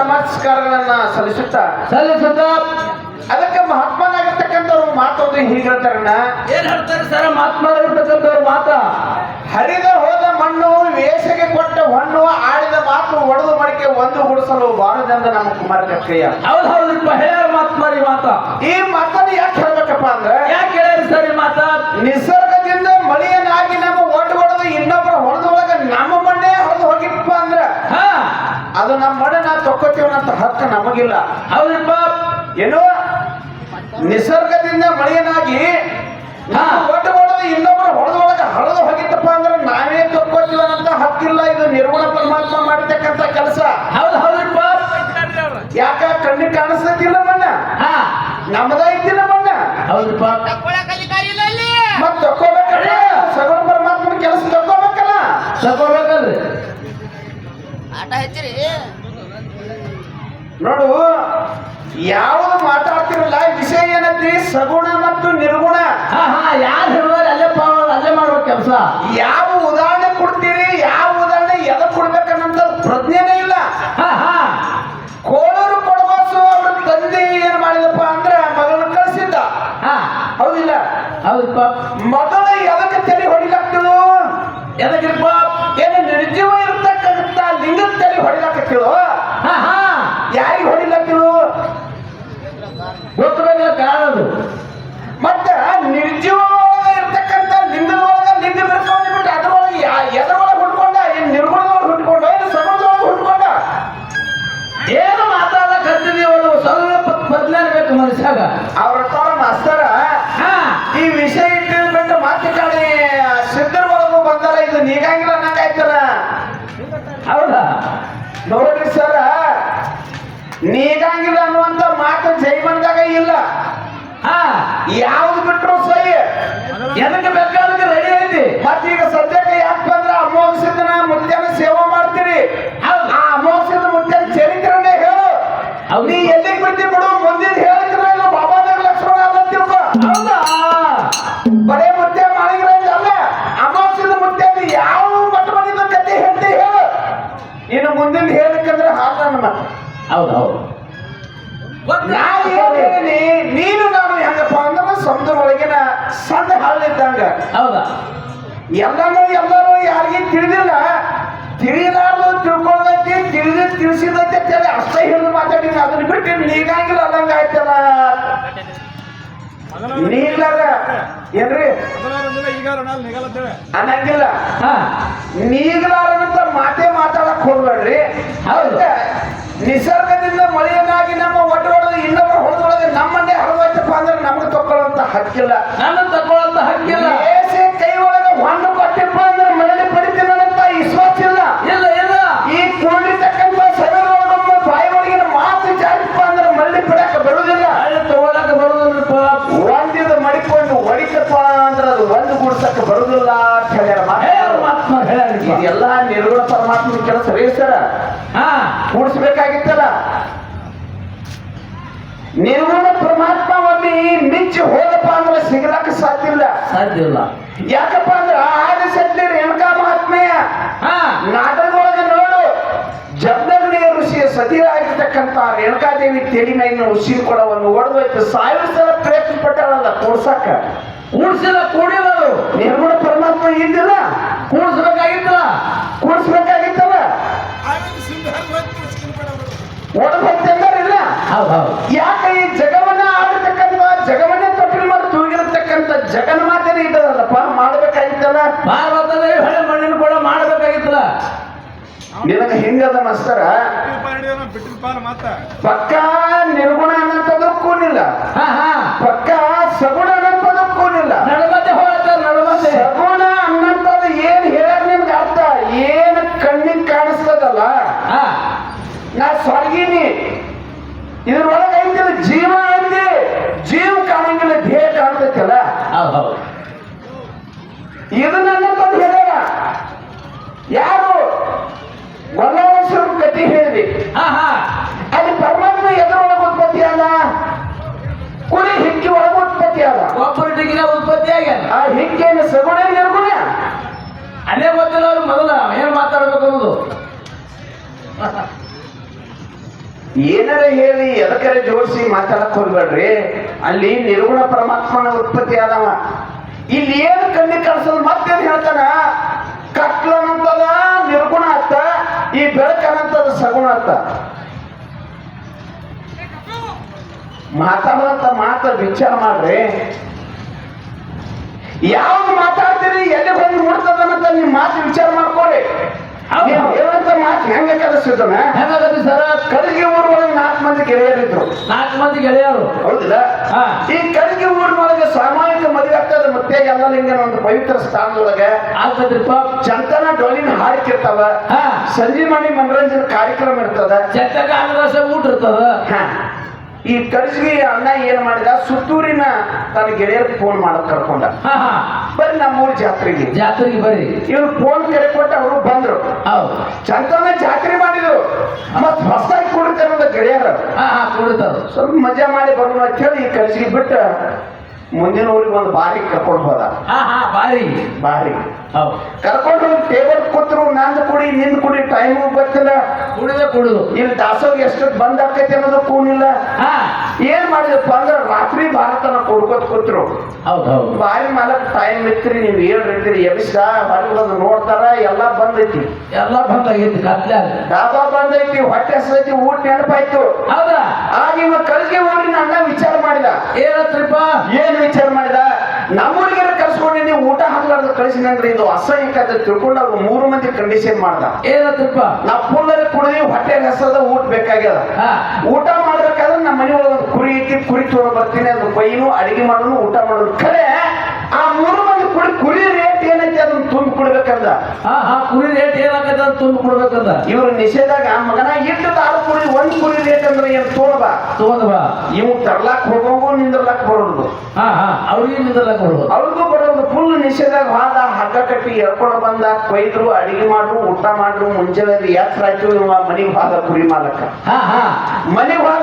ನಮಸ್ಕಾರಗಳನ್ನ ಸಲ್ಲಿಸುತ್ತಾ? ಸಲ್ಲಿಸುತ್ತ? ಅದಕ್ಕೆ ಮಹಾತ್ಮನಾಗಿರ್ತಕ್ಕಂಥವ್ರು ಮಾತೊಂದು ಹೀಗಿರ್ತಾರಣ್ಣ ಏನ್ ಹೇಳ್ತಾರೆ ಸರ್? ಮಾತನಾಡಿರ್ತಕ್ಕಂಥವ್ರ ಮಾತ? ಹರಿದ ಹೋದ ಮಣ್ಣು ವೇಷಗೆ ಕೊಟ್ಟ ಹೊಣ್ಣು ಆಡಿದ ಮಾತು ಒಡೆದು ಮಡಿಕೆ ಒಂದು ಗುಡಿಸಲು ಬಾರದಂದ ನಮ್ಮ ಕುಮಾರ ಕಕ್ಕಯ್ಯ ಹೌದು ಹೌದು ಹೇಳ ಮಾತ್ಮಾರಿ ಮಾತ. ಈ ಮಾತನ್ನ ಯಾಕೆ ಹೇಳ್ಬೇಕಪ್ಪ ಅಂದ್ರೆ ಯಾಕೆ ಹೇಳಿ ಸರ್ ಮಾತ? ನಿಸರ್ಗದಿಂದ ಮಳೆಯನ್ನಾಗಿ ನಮ್ಮ ಒಟ್ಟು ಹೊಡೆದು ಇನ್ನೊಬ್ಬರ ಹೊಡೆದೊಳಗ ನಮ್ಮ ಮಣ್ಣೇ ಹೊಡೆದು ಹೋಗಿಪ್ಪ ಅಂದ್ರ ಹಾ ಅದು ನಮ್ಮ ಮಡ ನಾವು ತಕ್ಕೋತೀವನ್ನಂತ ಹಕ್ಕು ನಮಗಿಲ್ಲ. ಹೌದಪ್ಪ ಏನು? ನಿಸರ್ಗದಿಂದ ಮಳೆಯನಾಗಿ ಹಾ. ಒಟ್ಟು ಹೊಡೆದು ಇನ್ನೊಬ್ಬರ ಹೊಡೆದೊಳಗ ಹಳದು ಹೋಗಿತ್ತಪ್ಪ ಅಂದ್ರೆ ನಾವೇ ತಕ್ಕೋತೀವನ್ನಂತ ಹಕ್ಕಿಲ್ಲ. ಇದು ನಿರ್ಗುಣ ಪರಮಾತ್ಮ ಮಾಡತಕ್ಕಂತ ಕೆಲಸ. ಹೌದು ಹೌದಪ್ಪ ಯಾಕ? ಕಣ್ಣಿಗೆ ಕಾಣಿಸ್ತಿಲ್ಲ ಮಣ್ಣ. ಹಾ. ನಮ್ಮದ ಐತಿಲ್ಲ ಮಣ್ಣ. ಹೌದ್ರಿಪ್ಪ? ನೋಡು ಯಾವುದು ಮಾತಾಡ್ತಿರಲ್ಲ ವಿಷಯ ಏನಂದ್ರಿ? ಸಗುಣ ಮತ್ತು ನಿರ್ಗುಣ. ಹಾ ಹಾ ಯಾರು ಹೇಳಿದ್ರೆ ಅಲ್ಲೇ ಪಾವ ಅಲ್ಲೇ ಮಾಡುವ ಕೆಲಸ. ಯಾವ ಉದಾಹರಣೆ ಕೊಡ್ತೀರಿ ಯಾವ ಉದಾಹರಣೆ ಎದಕ್ ಕೊಡ್ಬೇಕನ್ನಂತ ಪ್ರಜ್ಞೆನೇ ಇಲ್ಲ. ಹಾ ಹಾ. ಕೋಳೂರು ಕೊಡಬಾಸು ಅವ್ರ ತಂದೆ ಏನ್ ಮಾಡಿದಪ್ಪ ಅಂದ್ರೆ ಮಗಳನ್ನ ಕಳಿಸಿದ್ದ. ಹಾ. ಹೌದಿಲ್ಲ? ಹೌದಪ್ಪ ಮಗಳ ನೀಗಂಗಿಲ್ಲ ಅನ್ನುವಂತ ಮಾತು ಜೈಮನ್ದಾಗ ಇಲ್ಲ. ಹಾ. ಯಾವ್ದು ಬಿಟ್ರು ಸೈ ಎದಕ್ಕೆ ಬೇಕಾದಕ್ಕೆ ರೆಡಿ ಐತಿ? ಈಗ ಸದ್ಯಕ್ಕೆ ಯಾಕೆ ಬಂದ್ರೆ ಅಮೋಘಸಿದ್ದನ ಮುತ್ಯನ ಸೇವಾ ಮಾಡ್ತೀರಿ. ಆ ಅಮೋಘಸಿದ ಮುತ್ಯನ ಚರಿತ್ರೆನೇ ಹೇಳು. ನೀ ಎಲ್ಲಿಗೆ ಬಿಟ್ಟಿ ಬಿಡು ಮುಂದಿನ ಹೇಳಿದ್ರೆ ಇಲ್ಲ ಬಾಬಾದೇವ ಲಕ್ಷ್ಮಣ ಅಲ್ಲ ತಿಳ್ಕೊ. ಹೌದಾ? ಬರೇ ಮುತ್ಯ ಮಾಡಿದ್ರೆ ಅಲ್ಲ. ಅಮಾವಾಸ್ಯದ ಮುತ್ಯ ಯಾವ ಮಟ್ಟ ಬಂದಿದ್ದ ಕತೆ ಹೇಳ್ತಿ ಹೇಳು. ಇನ್ನು ಮುಂದಿನ ಹೇಳಕ್ಕಂದ್ರೆ ಹಾಲು ನನ್ನ ಮಾತು. ಹೌದು ಹೌದು. ನಾ ಏನ್ ಹೇಳಿನಿ ನೀನು ನಾನು ಹೆಂಗಪ್ಪ ಅಂದ್ರೆ ಸಮುದ್ರ ಒಳಗಿನ ಸಣ್ಣ ಹಳ್ಳಿದ್ದಂಗ ಹೌದಾ. ಎಲ್ಲನೂ ಎಲ್ಲರೂ ಯಾರಿಗೆ ತಿಳಿದಿಲ್ಲ. ತಿಳಿಲಾರ್ದು ತಿಳ್ಕೊಳ್ದೈತಿ ತಿಳಿದ ತಿಳಿಸಿದೈತಿ ಅಂತೇಳಿ ಅಷ್ಟೇ ಹಿಡಿದು ಮಾತಾಡಿನಿ ಅದನ್ನ ಬಿಟ್ಟು ನೀಗಾಗಿಲ್ಲ ಅಲ್ಲಂಗ ಆಯ್ತಲ್ಲ. ನೀಗ್ಲಾರ ಏನ್ರಿ? ಅನ್ನಂಗಿಲ್ಲ. ಹಾ. ನೀಗಲಾರನಂತ ಮಾತೇ ಮಾತಾಡಕ್ ಹೋಗ್ಬೇಡ್ರಿ. ಹೌದು. ನಿಸರ್ಗದಿಂದ ಮಳೆಯನ್ನಾಗಿ ನಮ್ಮ ಒಟ್ಟು ಹೊಡೆದು ಇನ್ನೊಬ್ಬರು ಹೊಡೆದೊಳಗೆ ನಮ್ಮನ್ನೇ ಹರಿದೋಯ್ತಪ್ಪ ಅಂದ್ರೆ ನಮ್ಗೆ ತಕ್ಕೊಳ್ಳುವಂತ ಹಕ್ಕಿಲ್ಲ. ನನ್ನ ತಕ್ಕೊಳ್ಳುವಂತ ಹಕ್ಕಿಲ್ಲ. ಏಸೆ ಕೈ ಒಳಗೆ ಹೊಣ್ಣು ಕೊಟ್ಟಿಪ್ಪ ಅಂದ್ರೆ ಮರಳಿ ಪಡಿತೀನಂತ ವಿಶ್ವಾಸ ಇಲ್ಲ. ಇಲ್ಲ ಇಲ್ಲ. ಈ ಕುಳಿತಕ್ಕಂಥ ಸಗರೊಳಗೊಮ್ಮ ಬಾಯಿ ಒಳಗಿನ ಮಾತು ಜಾರಿಪ್ಪ ಅಂದ್ರೆ ಮರಳಿ ಪಡಕ ಬರುವುದಿಲ್ಲ. ತಗೊಳಕ ಬರುವುದಿಲ್ಲಪ್ಪ. ಒಂದಿದ ಮಡಿಕೊಂಡು ಹೊಡಿತಪ್ಪ ಅಂದ್ರೆ ಅದು ಒಂದು ಗುಡ್ಸಕ್ಕೆ ಬರುದಿಲ್ಲ ಅಂತ ಹೇಳ್ಯಾರ ಮಾತು. ಇದೆಲ್ಲ ನಿರ್ಗುಣ ಪರಮಾತ್ಮನ ಕೆಲಸ ರೀ ಸರ? ಹಾ. ಕೂಡಿಸ್ಬೇಕಾಗಿತ್ತಲ್ಲ ನಿರ್ಗುಣ ಪರಮಾತ್ಮ ಒಮ್ಮೆ ಮಿಂಚಿ ಹೋದಪ್ಪ ಅಂದ್ರೆ ಸಿಗಲಕ್ಕ ಸಾಧ್ಯ ಇಲ್ಲ. ಸಾಧ್ಯ ಇಲ್ಲ. ಯಾಕಪ್ಪ ಅಂದ್ರೆ ಆದಿ ಸತ್ಯ ರೇಣುಕಾ ಮಹಾತ್ಮೆಯ? ಹಾ. ನಾಟಕದೊಳಗೆ ನೋಡು ಜಬ್ದಗ್ನಿಯ ಋಷಿಯ ಸತಿಯಾಗಿರ್ತಕ್ಕಂಥ ರೇಣುಕಾದೇವಿ ತೇಲಿ ಮೇಲಿನ ಉಸಿರು ಕೊಡವನ್ನು ಒಡೆದೋಯ್ತು ಸಾವಿರ ಸಲ ಪ್ರಯತ್ನ ಪಟ್ಟಾಳಲ್ಲ ಕೂಡ್ಸಕ್ಕ ಕೂಡ್ಸಿಲ್ಲ ಕೂಡಿಲ್ಲ ಅದು ನಿರ್ಗುಣ ಪರಮಾತ್ಮ ಇದ್ದಿಲ್ಲ? ಕೂಡ್ಸ್ಬೇಕಾಗಿತ್ತಲ್ಲ. ಕೂಡಿಸ್ಬೇಕಾಗಿತ್ತಲ್ಲ? ಒಡಬತ್ತಂದ್ರಿಲ್ಲ ಹೌದು ಹೌದು. ಯಾಕೆ ಮಾಡ್ಬೇಕಾಗಿತ್ತಲ್ಲ ಭಾರತದಲ್ಲಿ ಹೊಳೆ ಮಣ್ಣಿನ ಕೂಡ ಮಾಡಬೇಕಾಗಿತ್ತಲ್ಲ. ನಿನಗೆ ಹಿಂಗದ ಮಸ್ತರ? ಪಕ್ಕ ನಿರ್ಗುಣ ಅನ್ನಂತದಕ್ಕೂನಿಲ್ಲ ಪಕ್ಕ ಸಗುಣ ಅನ್ನಂತದಕ್ಕೂನಿಲ್ಲ ಕೂನಿಲ್ಲ. ನಡಮಧ್ಯೆ ಹೋಗ್ತಾರೆ ನಡಮಧ್ಯೆ ಸಗುಣ ಅನ್ನಂತದ ಏನ್ ಹೇಳ ನಿಮ್ಗೆ ಅರ್ಥ? ಏನು ಕಣ್ಣಿಗೆ ಕಾಣಿಸ್ತದಲ್ಲ? ನಾ ಸ್ವರ್ಗಿನಿ. ಇದ್ರೊಳಗೆ ಐತಿಲ್ಲ ಜೀವ ಐತಿ. ಜೀವ ಕಾಣಂಗಿಲ್ಲ ದೇಹ ಕಾಣ್ತೈತಲ್ಲ. ಹೌದು ಹೌದು ಇದನ್ನ ಅನ್ನಂಥದ್ದು ಹೇಳ್ಯಾರ ಯಾರು ವಲ್ಲಭೇಶ್ವರ ಕಥೆ ಹೇಳಿದೆ. ಅಲ್ಲಿ ಪರಮಾತ್ಮ ಎದುರೊಳಗೆ ಉತ್ಪತ್ತಿ ಅಲ್ಲ ಕುರಿ ಹಿಕ್ಕಿ ಒಳಗೆ ಉತ್ಪತ್ತಿ ಅಲ್ಲ ಒಬ್ಬರು ಡಿಗ್ರಿ ಉತ್ಪತ್ತಿ ಆಗ್ಯಾನ ಆ ಹಿಕ್ಕೇನು ಸಗುಣ ನಿರ್ಗುಣ? ಅದೇ ಗೊತ್ತಿಲ್ಲ ಅವ್ರು ಮೊದಲ ಏನ್ ಮಾತಾಡ್ಬೇಕು ಅನ್ನೋದು. ಏನಾರ ಹೇಳಿ ಎದಕರೆ ಜೋಡಿಸಿ ಮಾತಾಡಕ್ ಹೋಗ್ಬೇಡ್ರಿ. ಅಲ್ಲಿ ನಿರ್ಗುಣ ಪರಮಾತ್ಮನ ಉತ್ಪತ್ತಿ ಆದವ. ಇಲ್ಲಿ ಏನು ಕಣ್ಣಿ ಕಳ್ಸೋದು ಮತ್ತೇನ್ ಹೇಳ್ತಾನ? ಕತ್ಲನಂತದ ನಿರ್ಗುಣ ಅತ್ತ ಈ ಬೆಳಕನಂತದ ಸಗುಣ ಅಂತ. ಮಾತಾಡೋಂತ ಮಾತ ವಿಚಾರ ಮಾಡ್ರಿ. ಯಾವಾಗ ಮಾತಾಡ್ತೀರಿ ಎಲ್ಲಿ ಬಂದು ಅಂತ ನಿಮ್ ಮಾತು ವಿಚಾರ ಮಾಡ್ಕೊಳ್ಳಿ ಏನಂತ ಮಾತು ಹೆಂಗ ಕಲಿಸಿದ್ದನ? ಹೆಂಗಾಗತ್ತೆ ಸರ? ಕಲ್ಗಿ ಒಳಗೆ ನಾಲ್ಕು ಮಂದಿ ಗೆಳೆಯರಿದ್ರು. ನಾಲ್ಕು ಮಂದಿ ಗೆಳೆಯರು. ಹೌದಿಲ್ಲ. ಈ ಕಲಿಗೆ ಊರಿನೊಳಗೆ ಸಾಮಾಜಿಕ ಮದುವೆ ಆಗ್ತದೆ ಮತ್ತೆ ಎಲ್ಲ ಲಿಂಗನ ಒಂದು ಪವಿತ್ರ ಸ್ಥಾನದೊಳಗೆ. ಆಗ್ತದ್ರಿಪ್ಪ. ಚಂತನ ಡೊಳ್ಳಿನ ಹಾಕಿರ್ತಾವ ಸಂಜೆ ಮಾಡಿ ಮನರಂಜನೆ ಕಾರ್ಯಕ್ರಮ ಇರ್ತದ. ಆಂಧ್ರದಾಸ ಊಟ ಇರ್ತದ. ಹಾ. ಈ ಕರ್ಜಿಗೆ ಅಣ್ಣ ಏನ್ ಮಾಡಿದ? ಸುತ್ತೂರಿನ ತನ್ನ ಗೆಳೆಯರ್ ಫೋನ್ ಮಾಡಕ್ ಕರ್ಕೊಂಡ. ಬರ್ರಿ ನಮ್ಮೂರ್ ಜಾತ್ರೆಗೆ. ಜಾತ್ರೆಗೆ ಬರ್ರಿ. ಇವ್ರು ಫೋನ್ ಕರೆ ಕೊಟ್ಟು ಅವರು ಬಂದ್ರು. ಚಂತನ ಜಾತ್ರೆ ಮಾಡಿದ್ರು. ಮತ್ ಹೊಸದಾಗಿ ಕುಡಿತಾರ ಗೆಳೆಯರು. ಕುಡಿತಾರ ಸ್ವಲ್ಪ ಮಜಾ ಮಾಡಿ ಬರೋಣ ಅಂತ ಹೇಳಿ ಈ ಕರ್ಜಿಗೆ ಬಿಟ್ಟು. ಮುಂದಿನ ಊರಿಗೆ ಒಂದು ಬಾರಿ ಕರ್ಕೊಂಡು ಹೋದ. ಬಾರಿ. ಬಾರಿ. ಕರ್ಕೊಂಡು ಟೇಬಲ್ ಕೂತ್ರು ನಂದು ಕುಡಿ ನಿಂದ ಕುಡಿ ಟೈಮ್ ಗೊತ್ತಿಲ್ಲ. ಕುಡಿದ ಕುಡಿದು ಇಲ್ಲಿ ದಾಸೋಗ ಎಷ್ಟು ಬಂದ್ ಆಕೈತಿ ಅನ್ನೋದು ಕೂನಿಲ್ಲ. ಏನ್ ಮಾಡಿದಪ್ಪ ಅಂದ್ರೆ ರಾತ್ರಿ ಭಾರತನ ಕೊಡ್ಕೋತ ಕೂತ್ರು. ಹೌದು ಹೌದು. ಬಾರಿ ಮಾಲಕ್ ಟೈಮ್ ಇತ್ರಿ ನೀವು ಹೇಳ್ರಿ ಇರ್ತೀರಿ ಎಬಿಸ ಬಂದು ನೋಡ್ತಾರ ಎಲ್ಲಾ ಬಂದೈತಿ. ಎಲ್ಲ ಬಂದಾಗೈತಿ ಕತ್ಲೆ ಡಾಬಾ ಬಂದೈತಿ ಹೊಟ್ಟೆ ಹಸೈತಿ ಊಟ ನೆನಪಾಯ್ತು. ಹೌದಾ? ಆಗ ಇವ ಕಲ್ಗೆ ಹೋಗಿ ನನ್ನ ವಿಚಾರ ಮಾಡಿದ. ಏನತ್ರಿಪ್ಪ? ಏನ್ ವಿಚಾರ ಮಾಡಿದ? ನಮ್ಮೂರಿಗೆ ಕರ್ಸ್ಕೊಂಡು ನೀವು ಊಟ ಹಾಕ್ಲಾರ್ದು ಕಳಿಸಿನ ಅಂದ್ರೆ ಇದು ಅಸಹ್ಯಕ ಅಂತ ತಿಳ್ಕೊಂಡು ಅವ್ರು ಮೂರು ಮಂದಿ ಕಂಡೀಷನ್ ಮಾಡ್ದ. ಏನತ್ತಪ್ಪ ನಾ ಪುಲ್ಲರ ಕುಡಿದಿ ಹೊಟ್ಟೆ ಹೆಸರದ ಊಟ ಬೇಕಾಗ್ಯದ. ಊಟ ಮಾಡ್ಬೇಕಾದ್ರೆ ನಮ್ಮ ಮನೆ ಒಂದು ಕುರಿ ಇಟ್ಟಿ ಕುರಿ ತೊಗೊಂಡು ಬರ್ತೀನಿ ಅದು ಕೊಯ್ನು ಅಡಿಗೆ ಮಾಡೋನು ಊಟ ಮಾಡೋನು. ಖರೆ ಆ ಮೂರು ಮಂದಿ ಕುಡಿ ಕುರಿ ರೇಟ್ ಏನೈತಿ ಅದನ್ನ ತುಂಬಿ ಕುಡ್ಬೇಕಂದ ಹಾ ಹಾ ಕುರಿ ರೇಟ್ ಏನಾಗತ್ತೆ ಅಂತ ತುಂಬ ಕೊಡ್ಬೇಕಂದ ಇವ್ರ ನಿಷೇಧಾಗ ಮಗನ ಇಟ್ಟು ಆರು ಕುರಿ ಒಂದ್ ಕುರಿ ರೇಟ್ ಅಂದ್ರೆ ಏನ್ ತೋಳಬ ತಗೊಂಡ್ ಬಾ. ಇವ್ ತರ್ಲಾಕ್ ಹೋಗೋಂಗು ನಿಂದ್ರಲಾಕ್ ಬರೋದು. ಹಾ ಹಾ ಅವ್ರಿಗೆ ನಿಂದ್ರಲಾಕ್ ಬರೋದು. ಅವ್ರಿಗೂ ಬರೋದು. ಫುಲ್ ನಿಷೇಧಾಗ ಹಾದ ಹಗ್ಗ ಕಟ್ಟಿ ಎಳ್ಕೊಂಡು ಬಂದ ಕೊಯ್ದ್ರು ಅಡಿಗೆ ಮಾಡ್ರು ಊಟ ಮಾಡ್ರು ಮುಂಜಾನೆ ಯಾತ್ರ ಆಯ್ತು ಇವ ಮನೆಗೆ ಹೋದ ಕುರಿ ಮಾಲಕ. ಹಾ ಹಾ. ಮನೆಗೆ ಹೋದ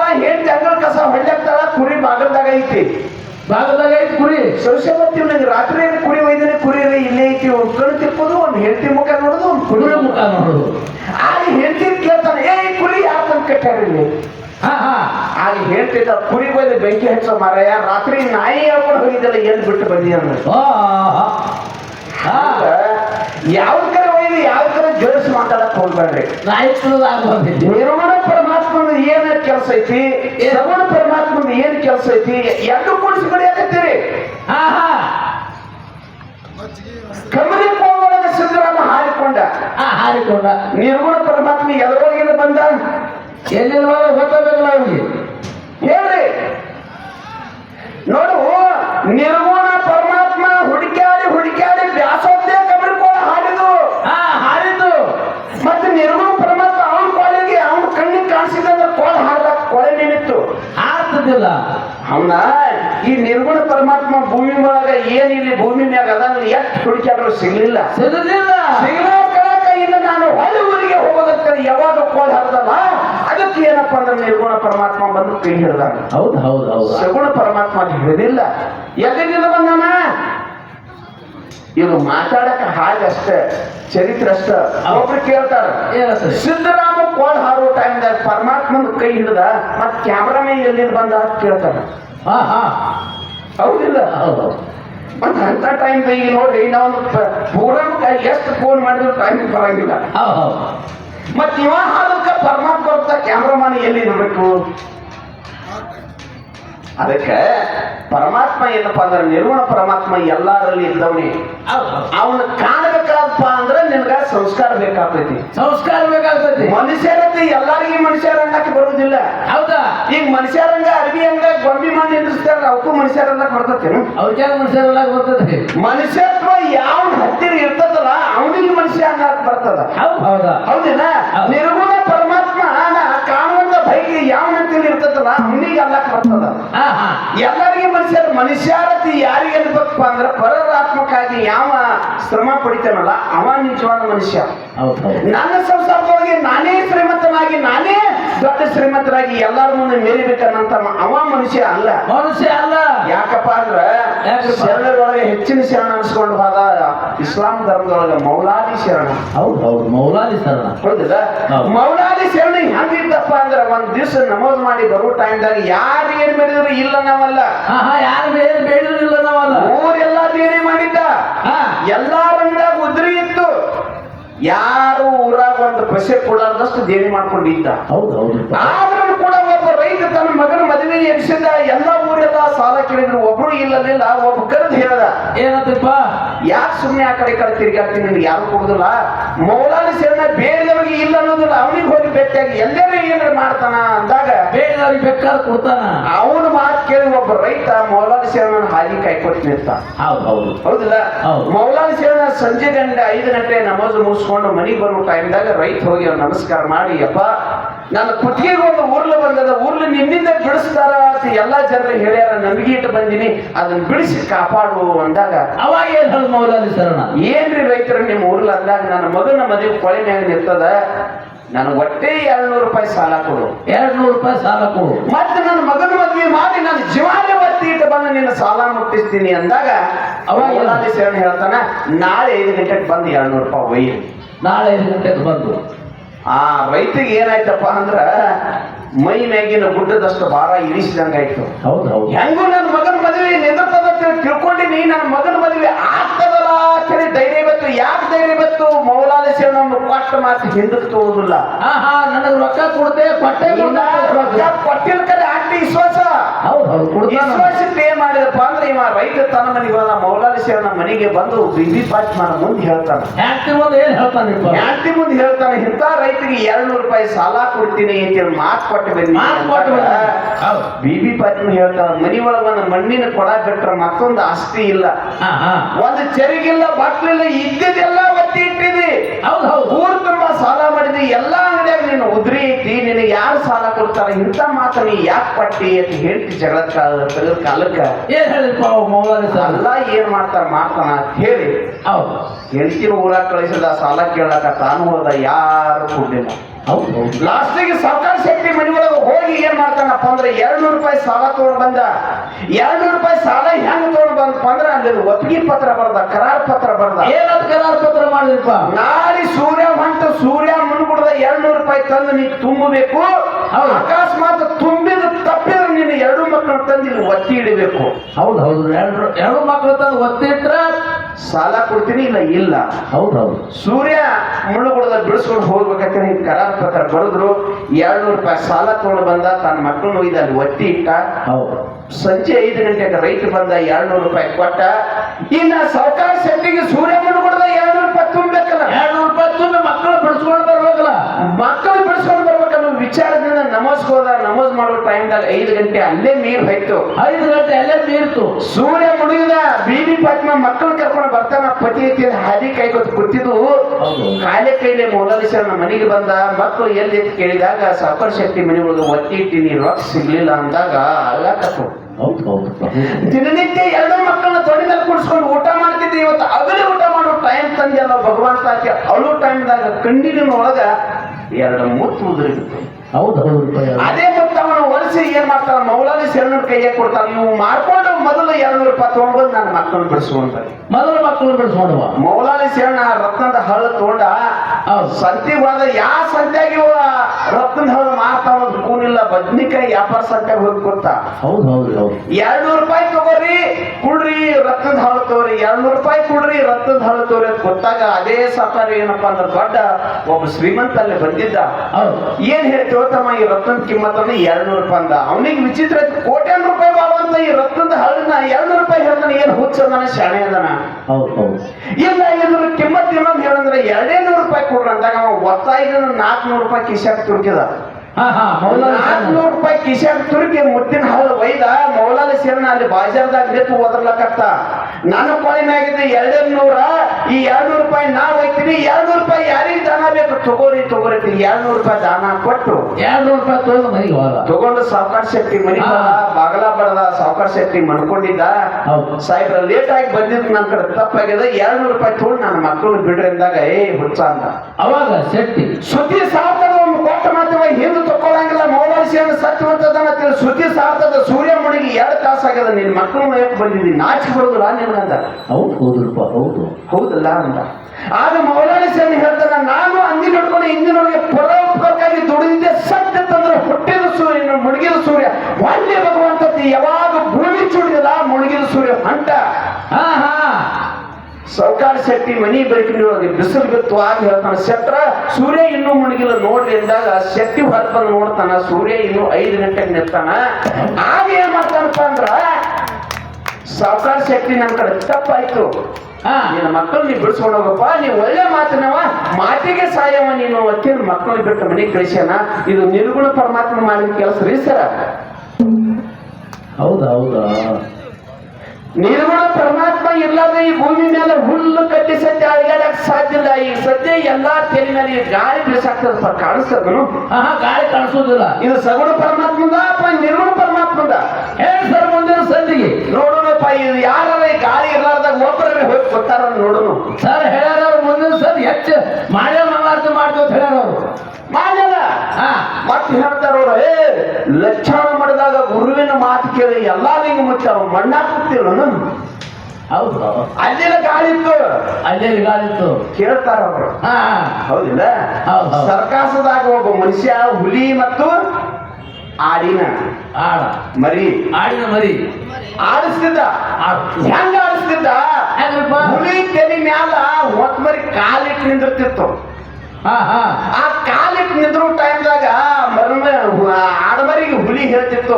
ಕಸ ಹೊಳ್ಯಾಕ್ತಾಳ ಕುರಿ ಭಾಗದಾಗ ಐತಿ. ಭಾಗದಾಗ ಐತಿ ಕುರಿ? ನಂಗೆ ರಾತ್ರಿ ಕುರಿ ರೀ ಇಲ್ಲೇ ಐತಿ ಒಂದ್ ಕಣ್ ತಿರ್ಬೋದು ಒಂದ್ ಹೆಂಡತಿ ಮುಖ ನೋಡೋದು ಒಂದು ಕುರಿ. ಮುಖ ನೋಡುದು. ಆಗ ಹೆಂಡತಿ ಕೇಳ್ತಾನೆ ಏ ಕುಳಿ ಯಾರು ಯಾಕಂತ ಕಟ್ಟಾರ ಇಲ್ಲಿ? ಹಾ ಹಾ. ಆಗ ಹೇಳ್ತಿದ್ದ ಕುರಿ ಬಂದು ಬೆಂಕಿ ಹಚ್ಚೋ ಮಾರಾಯ ರಾತ್ರಿ ನಾಯಿ ಹೇಳ್ಕೊಂಡು ಹೋಗಿದ್ದಲ್ಲ ಎಲ್ಲಿ ಬಿಟ್ಟು ಬಂದಿ ಅಂದ್ರೆ? ಯಾವ ಕಡೆ ಒಯ್ದು ಯಾವ ಕಡೆ ಜೋಸ್ ಮಾತಾಡಕ್ ಹೋಗ್ಬೇಡ್ರಿ. ನಿರ್ಗುಣ ಪರಮಾತ್ಮನ ಏನ್ ಕೆಲಸ ಐತಿ? ಸಗುಣ ಪರಮಾತ್ಮನ ಏನ್ ಕೆಲಸ ಐತಿ? ಎರಡು ಕೂಡಿಸಿ ಬೆಳೆಯಕತ್ತೀರಿ ಹಾ ಹಾ. ಕಮಲಿ ಕೋವಳದ ಸಿದ್ದರಾಮ ಹಾರಿಕೊಂಡ. ಆ ಹಾರಿಕೊಂಡ. ನಿರ್ಗುಣ ಪರಮಾತ್ಮ ಎದರೊಳಗಿಂದ ಬಂದ? ಎಲ್ಲಿಂದ ಗೊತ್ತಾಗಲ್ಲ ಅವ್ರಿಗೆ ಹೇಳ್ರಿ. ನೋಡು ನಿರ್ಗುಣ ಪರಮಾತ್ಮ ಹುಡುಕ್ಯಾಡಿ ಹುಡುಕ್ಯಾಡಿ ಬ್ಯಾಸೋದ್ದೇ ಕಮರಿ ಕೋಳ ಹಾರಿದು ಆ ಹಾರಿದು ಮತ್ತೆ ನಿರ್ಗುಣ ಪರಮಾತ್ಮ ಅವನ ಕೋಳಿಗೆ ಅವನ ಕಣ್ಣಿಗೆ ಕಾಣಿಸಿದಂದ್ರೆ ಕೋಳ ಹಾರ ಕೊಳೆ ನಿಮಿತ್ತು ಹಾರ್ತದಿಲ್ಲ ಅವನ ಪರಮಾತ್ಮ ಭೂಮಿ ಒಳಗ ಏನ್ ಇಲ್ಲಿ ಭೂಮಿ ಮ್ಯಾಗ ಅದನ್ನ ಎಷ್ಟು ಹುಡುಕ್ಯಾಡ್ರು ಸಿಗ್ಲಿಲ್ಲ. ಸಿಗಲಿಲ್ಲ. ಸಿಗ್ಲಾಕ ಇನ್ನು ನಾನು ಹೊಳೆ ಊರಿಗೆ ಹೋಗೋದಕ್ಕೆ ಯಾವಾಗ ಕೋಲ್ ಹರಿದಲ್ಲ. ಅದಕ್ಕೆ ಏನಪ್ಪ ಅಂದ್ರೆ ನಿರ್ಗುಣ ಪರಮಾತ್ಮ ಬಂದು ಕೈ ಹಿಡ್ದ ಹೌದು ಹೌದು ಹೌದು. ಸಗುಣ ಪರಮಾತ್ಮ ಅದು ಹಿಡಿದಿಲ್ಲ. ಎಲ್ಲಿಂದ ಬಂದಾನ? ಇದು ಮಾತಾಡಕ ಹಾಗಷ್ಟೇ ಚರಿತ್ರೆ ಅಷ್ಟ. ಒಬ್ರು ಕೇಳ್ತಾರ ಸಿದ್ದರಾಮ ಕೋಲ್ ಹಾರೋ ಟೈಮ್ದಾಗ ಪರಮಾತ್ಮನ ಕೈ ಹಿಡ್ದ ಮತ್ ಕ್ಯಾಮ್ರಾಮೆನ್ ಎಲ್ಲಿಂದ ಬಂದ ಕೇಳ್ತಾರ. ಹಾ ಹಾ. ಹೌದಿಲ್ಲ. ಹೌದು. ಮತ್ತೆ ಅಂತ ಟೈಮ್ ಈಗ ನೋಡ್ರಿ ನಾವು ಪ್ರೋಗ್ರಾಮ್ ಎಷ್ಟು ಫೋನ್ ಮಾಡಿದ್ರು ಟೈಮ್ ಬರಂಗಿಲ್ಲ ಹೌದು ಇವಾಗ ಮತ್ ಇವ ಹಾಡಕ್ಕ ಪರಮಾತ್ಮ ಕ್ಯಾಮ್ರಾಮನ್ ಎಲ್ಲಿ ಇರ್ಬೇಕು ಅದಕ್ಕೆ ಪರಮಾತ್ಮ ಏನಪ್ಪ ಅಂದ್ರೆ ನಿರ್ಗುಣ ಪರಮಾತ್ಮ ಎಲ್ಲಾರಲ್ಲಿ ಇದ್ದವನೇ. ಅವನ ಕಾಣಬೇಕಪ್ಪ ಅಂದ್ರೆ ನಿನ್ಗ ಸಂಸ್ಕಾರ ಬೇಕಾಗ್ತೈತಿ. ಸಂಸ್ಕಾರ ಬೇಕಾಗ್ತೈತಿ. ಮನುಷ್ಯರಂತೆ ಎಲ್ಲಾರಿಗೆ ಮನುಷ್ಯರ ಅನ್ನಕ್ಕೆ ಬರುವುದಿಲ್ಲ ಹೌದಾ? ಈಗ ಮನುಷ್ಯರಂಗ ಅರಿವಿ ಹಂಗ ಗೊಂಬಿ ಮಾಡಿ ನಿಂದಿಸ್ತಾರ ಅವಕ್ಕೂ ಮನುಷ್ಯರನ್ನ ಬರ್ತೈತಿ ಅವ್ರಿಗೆ ಮನುಷ್ಯರಲ್ಲ ಬರ್ತೈತಿ. ಮನುಷ್ಯತ್ವ ಯಾವ ಹತ್ತಿರ ಇರ್ತದಲ್ಲ ಅವನಿಗೆ ಮನುಷ್ಯ ಅನ್ನಕ್ ಬರ್ತದ ಹೌದು ಹೌದಾ ಹೌದಿಲ್ಲ ಹೌದು. ನಿರ್ಗುಣ ಪರಮಾತ್ಮ ಕಾಣುವಂತ ಬೈಕ್ ಯಾವ ಹತ್ತಿರ ಇರ್ತದಲ್ಲ ಅವನಿಗೆ ಹಾ ಎಲ್ಲರಿಗೆ ಮನುಷ್ಯರ ಮನುಷ್ಯಾರತಿ ಯಾರಿಗೆ ಅನ್ಬೇಕಪ್ಪ ಅಂದ್ರೆ ಪರರಾತ್ಮಕ್ಕಾಗಿ ಯಾವ ಶ್ರಮ ಪಡಿತಾನಲ್ಲ ಅವ ನಿಜವಾದ ಮನುಷ್ಯ. ನನ್ನ ಸಂಸಾರದೊಳಗೆ ನಾನೇ ಶ್ರೀಮಂತನಾಗಿ ನಾನೇ ದೊಡ್ಡ ಶ್ರೀಮಂತರಾಗಿ ಎಲ್ಲರ ಮುಂದೆ ಮೇರಿಬೇಕನ್ನಂತ ಅವ ಮನುಷ್ಯ ಅಲ್ಲ. ಮನುಷ್ಯ ಅಲ್ಲ. ಯಾಕಪ್ಪ ಅಂದ್ರ? ಶರಣರೊಳಗೆ ಹೆಚ್ಚಿನ ಶರಣ ಅನ್ಸ್ಕೊಂಡು ಇಸ್ಲಾಂ ಧರ್ಮದೊಳಗೆ ಮೌಲಾದಿ ಶರಣ. ಹೌದು ಹೌದು ಮೌಲಾಲಿ ಶರಣ. ಹೌದಿಲ್ಲ? ಹೌದು. ಮೌಲಾದಿ ಶರಣ ಹೆಂಗಿದ್ದಪ್ಪ ಅಂದ್ರೆ ಒಂದ್ ದಿವಸ ನಮಾಜ್ ಮಾಡಿ ಬರೋ ಟೈಮ್ದಾಗ ಯಾರು ಏನ್ ಮಾಡಿದ್ರು ಇಲ್ಲ ನಾವಲ್ಲ. ಯಾರು ಬೇರೆ ಬೇಡಿಲ್ಲ ನಾವಲ್ಲ. ಊರೆಲ್ಲ ದೇಣೆ ಮಾಡಿದ್ದ. ಎಲ್ಲಾ ರಂಗದಾಗ ಉದ್ರಿ ಇತ್ತು. ಯಾರು ಊರಾಗ ಒಂದು ಪಸೆ ಕೊಡಾರ್ದಷ್ಟು ದೇಣಿ ಮಾಡ್ಕೊಂಡಿದ್ದ ಹೌದು ಹೌದು ಆದ್ರೂ ಕೂಡ ಒಬ್ಬ ರೈತ ತನ್ನ ಮಗನ ಮದುವೆ ಎಬ್ಸಿದ್ದ ಎಲ್ಲ ಸಾಲ ಕೇಳಿದ್ರು ಒಬ್ರು ಇಲ್ಲಲಿಲ್ಲ ಒಬ್ಬ ಕರೆದು ಹೇಳ್ದ ಏನಂತಪ್ಪ? ಯಾಕೆ ಸುಮ್ಮನೆ ಆ ಕಡೆ ಕಡೆ ತಿರುಗಾಡ್ತೀನಿ ನಿನ್ಗೆ ಯಾರು ಕೊಡುದಿಲ್ಲ? ಮೌಲಾನಿ ಸೇರನ ಬೇರೆದವ್ರಿಗೆ ಇಲ್ಲ ಅನ್ನೋದಿಲ್ಲ ಅವನಿಗೆ ಹೋಗಿ ಭೇಟಿಯಾಗಿ ಎಲ್ಲರೂ ಏನಾರು ಮಾಡ್ತಾನ ಅಂದಾಗ ಬೇರೆಯವ್ರಿಗೆ ಬೇಕಾದ್ರೆ ಕೊಡ್ತಾನ. ಅವನ ಮಾತು ಕೇಳಿ ಒಬ್ಬ ರೈತ ಮೌಲಾನಿ ಸೇರನ ಹಾಲಿ ಕಾಯ್ಕೊಟ್ಟು ನಿಂತ. ಹೌದು ಹೌದು. ಹೌದಿಲ್ಲ? ಮೌಲಾನಿ ಮೌಲಾಲಿ ಸಂಜೆ ಗಂಟೆ ಐದು ಗಂಟೆ ನಮಾಜ್ ಮುಗಿಸ್ಕೊಂಡು ಮನೆಗೆ ಬರೋ ಟೈಮ್ದಾಗ ರೈತ ಹೋಗಿ ಅವ್ರು ನಮಸ್ಕಾರ ಮಾಡಿ ಅಪ್ಪ ನನ್ನ ಕುತ್ತಿಗೆ ಒಂದು ಊರ್ಲು ಬಂದದ ಊರ್ಲು ನಿನ್ನಿಂದ ಬಿಡಿಸ್ತಾರ ಅಂತ ಎಲ್ಲಾ ಜನರು ಹೇಳ್ಯಾರ ನಮಗೆ ಇಟ್ಟು ಬಂದಿನಿ ಅದನ್ನ ಬಿಡಿಸಿ ಕಾಪಾಡು ಅಂದಾಗ ಅವಾಗ ಏನ್ ಹೇಳ ಮೌಲಾಲಿ ಶರಣ? ಏನ್ರಿ ರೈತರು ನಿಮ್ಮ ಊರ್ಲ ಅಂದಾಗ ನನ್ನ ಮಗನ ಮದುವೆ ಕೊಳೆ ಮ್ಯಾಗ ನಿರ್ತದ ನನಗೆ ಒಟ್ಟೆ ಎರಡ್ನೂರು ರೂಪಾಯಿ ಸಾಲ ಕೊಡು. ಎರಡ್ ನೂರು ರೂಪಾಯಿ ಸಾಲ ಕೊಡು. ಮತ್ತೆ ನನ್ನ ಮಗನ ಮದುವೆ ಮಾಡಿ ನಾನು ಜೀವಾಲೆ ಒತ್ತಿ ಇಟ್ಟು ಬಂದು ನಿನ್ನ ಸಾಲ ಮುಟ್ಟಿಸ್ತೀನಿ ಅಂದಾಗ ಅವಾಗ ಎಲ್ಲಾದಿ ಶರಣ ಹೇಳ್ತಾನ ನಾಳೆ ಐದು ಗಂಟೆಗೆ ಬಂದು ಎರಡ್ನೂರು ರೂಪಾಯಿ ಒಯ್ಯಿ. ನಾಳೆ ಐದು ಗಂಟೆಗೆ ಬಂದು. ಆ ರೈತರಿಗೆ ಏನಾಯ್ತಪ್ಪ ಅಂದ್ರ ಮೈ ಮ್ಯಾಗಿನ ಗುಡ್ಡದಷ್ಟು ಭಾರ ಇರಿಸಿದಂಗಾಯ್ತು. ಹೌದು ಹೌದು. ಹೆಂಗೂ ನನ್ನ ಮಗನ ಮದುವೆ ನಿಂದಿರ್ತದ ತಿಳ್ಕೊಂಡಿನಿ ನನ್ನ ಮಗನ ಮದುವೆ ಆಗ್ತದಲ್ಲ ಅಂತೇಳಿ ಧೈರ್ಯ ಬತ್ತು ಯಾಕೆ ಧೈರ್ಯ ಬತ್ತು ಮೌಲಾಲಿ ನಮ್ಮ ಕೊಟ್ಟ ಮಾತು ಹಿಂದಕ್ಕೆ ತಗೋದಿಲ್ಲ ಹಾ ಹಾ ನನಗೆ ರೊಕ್ಕ ಕೊಡ್ತೆ ಕೊಟ್ಟೆ ಕೊಟ್ಟಿರ್ತಾರೆ ರೊಕ್ಕ ಕೊಟ್ಟಿಲ್ಲ ಕರೆ ಆಟಿ ವಿಶ್ವಾಸ. ವಿಶ್ವಾಸಕ್ಕೆ ಏನ್ ಮಾಡಿದಪ್ಪ ಅಂದ್ರೆ ಇವ ರೈತ ತನ್ನ ಮನೆಗೆ ಹೋದ ಮೌಲಾಲಿ ಸೇವನ ಮನೆಗೆ ಬಂದು ಬಿಬಿ ಪಾಟ್ಮಾನ ಮುಂದೆ ಹೇಳ್ತಾನೆ. ಹ್ಯಾಕ್ತಿ ಮುಂದೆ ಏನ್ ಹೇಳ್ತಾನೆ ಯಾಕೆ ಮುಂದೆ ಹೇಳ್ತಾನೆ ಇಂಥ ರೈತರಿಗೆ ಎರಡ್ನೂರು ರೂಪಾಯಿ ಸಾಲ ಕೊಡ್ತೀನಿ ಅಂತೇಳಿ ಮಾತು ಕೊಟ್ಟು ಬಂದಿ ಮಾತ್ ಕೊಟ್ಟು ಬಿಬಿ ಪಾಟ್ಮ ಹೇಳ್ತಾನ ಮನಿ ಒಳಗ ಒಂದು ಮಣ್ಣಿನ ಕೊಡ ಬಿಟ್ರೆ ಮತ್ತೊಂದು ಆಸ್ತಿ ಇಲ್ಲ. ಒಂದು ಚೆರಿಗಿಲ್ಲ ಬಟ್ಲಿಲ್ಲ ಇದ್ದಿದ್ದೆಲ್ಲ ಒತ್ತಿ ಹೌದು ಊರ್ ತುಂಬಾ ಸಾಲ ಮಾಡಿದ್ರಿ ಎಲ್ಲ ಅಂಗಡಿಯಾಗ ನೀನು ಉದ್ರಿ ಐತಿ ನಿನಗೆ ಯಾರು ಸಾಲ ಕೊಡ್ತಾರೆ ಇಂಥ ಮಾತ ನೀ ಯಾಕೆ ಪಟ್ಟಿ ಅಂತ ಹೇಳ್ತಿ ಜಗಳ ತೆಗೆದ ಕಾಲಕ್ಕ. ಏನ್ ಹೇಳಿಪ್ಪ ಎಲ್ಲ ಏನ್ ಮಾಡ್ತಾರ ಮಾಡ್ತಾನ ಅಂತ ಹೇಳಿ. ಹೌದು. ಹೆಂಡತಿನ ಊರಾಗ ಕಳಿಸಿದ ಸಾಲ ಕೇಳಾಕ ತಾನು ಹೋದ ಯಾರು ಕೊಡ್ಲಿಲ್ಲ. ಲಾಸ್ಟಿಗೆ ಸರ್ಕಾರ ಶಕ್ತಿ ಮನೆಯೊಳಗೆ ಹೋಗಿ ಏನ್ ಮಾಡ್ತಾನಪ್ಪ ಅಂದ್ರೆ ಎರಡ್ನೂರು ರೂಪಾಯಿ ಸಾಲ ತಗೊಂಡ್ ಬಂದ. ಎರಡ್ನೂರು ರೂಪಾಯಿ ಸಾಲ ಹೆಂಗ್ ತಗೊಂಡ್ ಬಂದಪ್ಪ ಅಂದ್ರೆ ಅಲ್ಲಿ ಒಪ್ಪಿಗೆ ಪತ್ರ ಬರ್ದ ಕರಾರ್ ಪತ್ರ ಬರ್ದ. ಏನಂತ ಕರಾರ್ ಪತ್ರ ಮಾಡಿದ್ರಪ್ಪ? ನಾಳೆ ಸೂರ್ಯ ಹೊಂಟ ಸೂರ್ಯ ಮುನ್ಗುಡ್ದ ಎರಡ್ನೂರು ರೂಪಾಯಿ ತಂದು ನೀ ತುಂಬಬೇಕು. ಅಕಸ್ಮಾತ್ ತುಂಬಿದ ತಪ್ಪಿದ್ರೆ ನೀನು ಎರಡು ಮಕ್ಕಳು ತಂದು ಇಲ್ಲಿ ಒತ್ತಿ ಇಡಬೇಕು. ಹೌದು ಹೌದು. ಎರಡು ಎರಡು ಮಕ್ಕಳು ತಂದು ಒತ್ತಿ ಒತ್ತಿಟ್ರ ಸಾಲ ಕೊಡ್ತೀನಿ ಇಲ್ಲ ಇಲ್ಲ. ಹೌದೌದು. ಹೌದು ಸೂರ್ಯ ಮುಳುಗುಡದ ಬಿಡಿಸ್ಕೊಂಡು ಹೋಗ್ಬೇಕಂತ ಹಿಂಗ್ ಕರಾರ್ ಪ್ರಕಾರ ಬರೆದ್ರು ಎರಡ್ನೂರು ರೂಪಾಯಿ ಸಾಲ ತಗೊಂಡು ಬಂದ ತನ್ನ ಮಕ್ಕಳು ಒಯ್ದು ಅಲ್ಲಿ ಒತ್ತಿ ಇಟ್ಟ. ಹೌದು. ಸಂಜೆ ಐದು ಗಂಟೆಗೆ ರೈತ ಬಂದ ಎರಡ್ನೂರು ರೂಪಾಯಿ ಕೊಟ್ಟ. ಇನ್ನ ಸರ್ಕಾರ ಶೆಟ್ಟಿಗೆ ಸೂರ್ಯ ಮುಳುಗುಡದ ಎರಡ್ನೂರು ರೂಪಾಯಿ ತುಂಬಬೇಕಲ್ಲ. ಎರಡು ನೂರು ರೂಪಾಯಿ ತುಂಬ ಮಕ್ಕಳು ಬಿಡಿಸ್ಕೊಂಡು ಬರ್ಬೇಕಲ್ಲ. ಮಕ್ಕಳು ವಿಚಾರದಿಂದ ನಮಾಜ್ ಮಾಡೋ ಟೈಮ್ದಾಗ ಐದು ಗಂಟೆ ಅಲ್ಲೇ ನೀರು ಹೋಯ್ತು. ಐದು ಗಂಟೆ ಅಲ್ಲೇ ನೀರ್ತು. ಸೂರ್ಯ ಮುಳುಗಿದ ಬೀದಿ ಪಾತ್ಮ ಮಕ್ಕಳು ಕರ್ಕೊಂಡು ಬರ್ತಾನ ಪತಿ ಐತಿ ಹಾದಿ ಕಾಯ್ಕೊತ ಕೂತಿದ್ದು ಹೌದು. ಕಾಲೇ ಮೊದಲಿಸ ನಮ್ಮ ಮನೆಗೆ ಬಂದ ಮಕ್ಕಳು ಎಲ್ಲಿ ಕೇಳಿದಾಗ ಸಾಕರ್ ಶಕ್ತಿ ಮನೆ ಒಳಗೆ ಒತ್ತಿ ಇಟ್ಟಿನಿ ರೊಕ್ಕ ಸಿಗ್ಲಿಲ್ಲ ಅಂದಾಗ ಅಲ್ಲ ಹೌದು ಹೌದು. ದಿನನಿತ್ಯ ಎರಡು ಮಕ್ಕಳನ್ನ ತೊಡೆ ಮೇಲೆ ಕೂಡಿಸ್ಕೊಂಡು ಊಟ ಮಾಡ್ತಿದ್ದೆ. ಇವತ್ತು ಅಗಲಿ ಊಟ ಮಾಡೋ ಟೈಮ್ ತಂದೆಲ್ಲ ಭಗವಂತ ಅಳು ಟೈಮ್ದಾಗ ಕಣ್ಣಿನ ಒಳಗ ಎರಡು ಮೂರು ಉದುರಿಬಿಟ್ಟು ಹೌದು. ಅದೇ ಮೊತ್ತ ಅವನು ಒಲಿಸಿ ಏನ್ ಮಾಡ್ತಾನ ಮೌಲಾನಿ ಶರಣರ ಕೈಯ ಕೊಡ್ತಾನ ನೀವು ಮಾಡ್ಕೊಂಡು ಮೊದಲು ಎರಡ್ನೂರು ರೂಪಾಯಿ ತಗೊಂಡ್ಬಂದು ನನ್ನ ಮಕ್ಕಳನ್ನ ಬಿಡಿಸುವಂತ ಮೊದಲು ಮಕ್ಕಳು ಬಿಡಿಸ್ಕೊಂಡವ? ಮೌಲಾನಿ ಶರಣ ರತ್ನದ ಹಳ್ಳ ತಗೊಂಡ ಹೌದು ಹೋದ ಯಾ ಸಂತ್ಯಾಗಿ ಇವ ರತ್ನದ ಹಳ್ಳ ಮಾರ್ತಾವ ಕೂನಿಲ್ಲ ಬದ್ನಿಕಾಯಿ ವ್ಯಾಪಾರ ಸಂತ್ಯಾಗ ಹೋಗಿ ಕೊಡ್ತ. ಹೌದು ಹೌದು ಹೌದು. ಎರಡ್ನೂರು ರೂಪಾಯಿ ತಗೋರಿ ಕುಡ್ರಿ ರತ್ನದ ಹಳ್ಳ ತಗೋರಿ. ಎರಡ್ನೂರು ರೂಪಾಯಿ ಕುಡ್ರಿ ರತ್ನದ ಹಳ್ಳ ತಗೋರಿ ಅಂತ ಗೊತ್ತಾಗ ಅದೇ ಸರ್ಕಾರ ಏನಪ್ಪಾ ಅಂದ್ರೆ ದೊಡ್ಡ ಒಬ್ಬ ಶ್ರೀಮಂತ ಅಲ್ಲಿ ಬಂದಿದ್ದ. ಹೌದು. ಏನ್ ಹೇಳ್ತೇವ ತಮ್ಮ ಈ ರತ್ನದ ಕಿಮ್ಮತ್ತನ್ನ ಎರಡ್ನೂರು ರೂಪಾಯಿ ಅಂದ. ಅವನಿಗೆ ವಿಚಿತ್ರ ಕೋಟ್ಯಾನ್ ರೂಪಾಯಿ ಬಾಳುವಂತ ಈ ರತ್ನದ ಹಾಳನ್ನ ಏನ್ ಹುಚ್ಚದಾನ ಶಾಣೆ ಅದನ. ಹೌದು ಹೌದು. ಇಲ್ಲ ಇದ್ರ ಕಿಮ್ಮತ್ ಇನ್ನೊಂದು ಹೇಳಂದ್ರೆ ಎರಡೇ ನೂರು ರೂಪಾಯಿ ಕೊಡ್ರಿ ಅಂದಾಗ ಅವ ಒತ್ತಾಯಿದ ನಾಲ್ಕುನೂರು ರೂಪಾಯಿ ಕಿಶಾಕ್ ತುರುಕಿದ. ನಾಲ್ಕುನೂರು ರೂಪಾಯಿ ಕಿಶಾಕ್ ತುರುಕಿ ಮುತ್ತಿನ ಹಳ್ಳ ಒಯ್ದ ಮೌಲಾಲಿ ಸೇರನ ಅಲ್ಲಿ ಬಾಜಾರ್ದಾಗ ನಿಂತು ಓದರ್ಲಕತ್ತ ನನ್ನ ಮ್ಯಾಗಿದ್ದ ಎರಡು ನೂರ ಈ ಎರಡ್ನೂರು ರೂಪಾಯಿ ನಾ ಹೋಗ್ತೀನಿ ಎರಡ್ನೂರು ರೂಪಾಯಿ ಯಾರಿಗೆ ದಾನ ಬೇಕು? ತಗೋರಿ ತಗೋರಿ ಎರಡ್ನೂರು ರೂಪಾಯಿ ದಾನ ಕೊಟ್ಟು. ಎರಡು ನೂರು ರೂಪಾಯಿ ತಗೊಂಡು ಮನೆಗೆ ಹೋದ ತಗೊಂಡು ಸಾವುಕಾರ ಶೆಟ್ಟಿ ಮನೆ. ಬಾಗಲ ಬಡದ ಸಾವುಕಾರ ಶೆಟ್ಟಿ ಮನ್ಕೊಂಡಿದ್ದ ಸಾಹೇಬ್ರ ಲೇಟ್ ಆಗಿ ಬಂದಿದ್ದು ನನ್ನ ಕಡೆ ತಪ್ಪಾಗಿದೆ ಎರಡ್ನೂರು ರೂಪಾಯಿ ತಗೊಂಡು ನನ್ನ ಮಕ್ಕಳು ಬಿಡ್ರಿ ಅಂದಾಗ ಏ ಹುಚ್ಚ ಅಂತ ಅವಾಗ ಶೆಟ್ಟಿ ಸುದ್ದಿ ಸಾವುಕಾರ ಒಂದು ಕೊಟ್ಟ ಮಾತ್ರ ಹಿಂದೆ ತಕ್ಕೊಳ್ಳಂಗಿಲ್ಲ ಮೌಲಾಸಿ ಸೇನ ಸತ್ಯವಂತದನ್ನ ಸುದ್ದಿ ಸಾರ್ಥದ ಸೂರ್ಯ ಎರಡು ತಾಸಾಗ್ಯದ ನಿನ್ನ ಮಕ್ಕಳು ಮಯಕ್ಕೆ ಬಂದಿದ್ದೀನಿ ನಾಚಿ ಬರೋದಿಲ್ಲ ನಿನಗಂದ ಹೌದು ಹೌದ್ರಪ್ಪ ಹೌದು. ಹೌದಲ್ಲ ಅಂತ ಆಗ ಮೌಲಾನಿ ಸೇನೆ ಹೇಳ್ತಾನ ನಾನು ಅಂದಿ ನೋಡ್ಕೊಂಡು ಹಿಂದಿನೊಳಗೆ ಪರೋಪಕ್ಕಾಗಿ ದುಡಿದಿದ್ದೆ ಸತ್ಯ ತಂದ್ರೆ ಹುಟ್ಟಿದ ಸೂರ್ಯ ಮುಳುಗಿದ ಸೂರ್ಯ. ಒಳ್ಳೆ ಭಗವಂತತಿ ಯಾವಾಗ ಭೂಮಿ ಚುಡಿದ ಮುಳುಗಿದ ಸೂರ್ಯ ಹಂಟ. ಹಾ ಹಾ. ಸರ್ಕಾರ ಶೆಟ್ಟಿ ಮನಿ ಬೆಳಕಿನೊಳಗೆ ಬಿಸಿಲು ಬಿತ್ತು ಆಗ ಹೇಳ್ತಾನೆ ಶೆಟ್ರ ಸೂರ್ಯ ಇನ್ನೂ ಮುಣಗಿಲ್ಲ ನೋಡ್ರಿ ಅಂದಾಗ ಶೆಟ್ಟಿ ಹೊರತ ಬಂದು ನೋಡ್ತಾನ ಸೂರ್ಯ ಇನ್ನೂ ಐದು ಗಂಟೆಗೆ ನಿಲ್ತಾನ ಆಗ ಏನ್ ಮಾಡ್ತಾನಪ್ಪ ಅಂದ್ರ ಸಾವುಕಾರ ಶೆಟ್ಟಿ ನಮ್ ಕಡೆ ತಪ್ಪಾಯ್ತು. ಹಾ. ನಿನ್ನ ಮಕ್ಕಳು ನೀವು ಬಿಡಿಸ್ಕೊಂಡೋಗಪ್ಪ ನೀವು ಒಳ್ಳೆ ಮಾತಿನವ ಮಾತಿಗೆ ಸಾಯವ ನೀನು ಅತ್ತಿನ ಮಕ್ಕಳನ್ನ ಬಿಟ್ಟು ಮನೆಗೆ ಕಳಿಸ್ಯಾನ. ಇದು ನಿರ್ಗುಣ ಪರಮಾತ್ಮ ಮಾಡಿದ ಕೆಲಸ ರೀ ಸರ. ಹೌದಾ ಹೌದಾ? ನಿರ್ಗುಣ ಪರಮಾತ್ಮ ಇಲ್ಲದೆ ಈ ಭೂಮಿ ಮೇಲೆ ಹುಲ್ಲು ಕಟ್ಟಿ ಸತ್ಯ ಅಳಿಗಾಡಕ್ ಸಾಧ್ಯ ಇಲ್ಲ. ಈ ಸದ್ಯ ಎಲ್ಲಾ ತೆಲಿ ಮೇಲೆ ಗಾಳಿ ಬೀಸಾಕ್ತದಪ್ಪ ಹಾ ಗಾಳಿ ಕಾಣಿಸೋದಿಲ್ಲ ಇದು ಸಗುಣ ಪರಮಾತ್ಮದ ಅಥವಾ ನಿರ್ಗುಣ ಪರಮಾತ್ಮದ ಹೇಳಿ ಸರ್ ಮುಂದಿನ ಸಂದಿಗೆ ನೋಡೋಣಪ್ಪ ಇದು ಯಾರ ಈ ಗಾಳಿ ಇರ್ಲಾರ್ದಾಗ ಒಬ್ಬರೇ ಹೋಗಿ ಗೊತ್ತಾರ ನೋಡೋಣ. ಸರ್ ಹೇಳ್ಯಾರ ಅವ್ರು ಮುಂದಿನ ಸರ್ ಹೆಚ್ಚು. ಮಾಡ್ಯಾರ ಮಾಡ್ತೇವೆ ಹೇಳ್ಯಾರ ಮತ್ತೆ ಹೇಳ್ತಾರ ಅವ್ರು ಏ ಲಕ್ಷಣ ಮಾಡಿದಾಗ ಗುರುವಿನ ಮಾತು ಕೇಳಿ ಎಲ್ಲಾ ಲಿಂಗ ಮುಚ್ಚ ಮಣ್ಣ ಕೂತಿಲ್ಲ ಹೌದು ಅಲ್ಲಿನ ಗಾಳಿತ್ತು. ಅಲ್ಲೇ ಗಾಳಿತ್ತು. ಕೇಳ್ತಾರ ಅವರು. ಹಾ ಹೌದಿಲ್ಲ? ಹೌದ್ ಹೌದ್. ಸರ್ಕಾಸದಾಗ ಒಬ್ಬ ಮನುಷ್ಯ ಹುಲಿ ಮತ್ತು ಆಡಿನ. ಆಡ. ಮರಿ. ಆಡಿನ ಮರಿ. ಆಡಿಸ್ತಿದ್ದ. ಆಡ್- ಹೆಂಗ ಆಡಿಸ್ತಿದ್ದ? ಹುಲಿ ತಲೆ ಮ್ಯಾಲ ಒತ್ತ ಮರಿ ಕಾಲಿಟ್ಟು ನಿಂದಿರ್ತಿತ್ತು. ಆ ಕಾಲಿಟ್ಟು ನಿಂದ್ರು ಟೈಮ್ದಾಗ ಮರಮ ಆಡಮರಿಗೆ ಹುಲಿ ಹೇಳ್ತಿತ್ತು